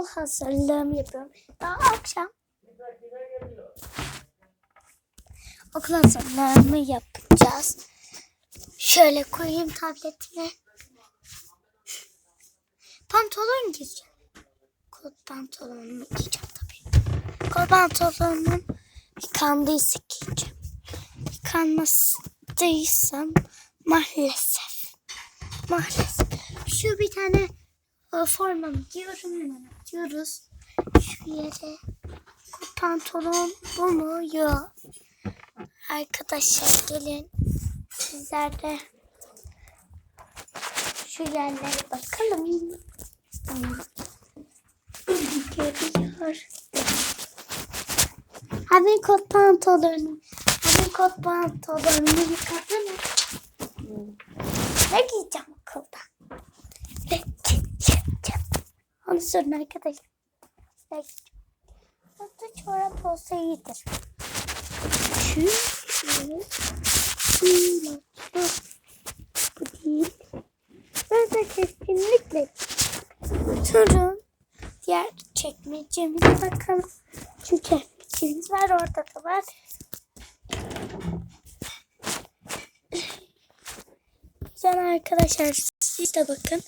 okul hazırlığımı yapıyorum. Daha akşam okul hazırlığımı yapacağız. Şöyle koyayım tabletime. Pantolon giyeceğim. Kot pantolonumu giyeceğim tabii. Kot pantolonum yıkandıysa giyeceğim. Yıkanmadıysam maalesef. Maalesef. Şu bir tane formamı giyiyorum hemen. Şu yere kot pantolon bu mu? Yok. Arkadaşlar gelin. Sizler de şu yerlere bakalım. Görüyor. Abi kot pantolonu. Abi kot pantolonunu yıkadın mı? Ne giyeceğim okulda? Ne giyeceğim? Onu sorun arkadaşlar. Hatta çorap olsa iyidir. Şu, bu değil. Burada kesinlikle Turun diğer çekmecemize bakalım. Şu çekmecemiz var orada da var. Güzel arkadaşlar siz de bakın.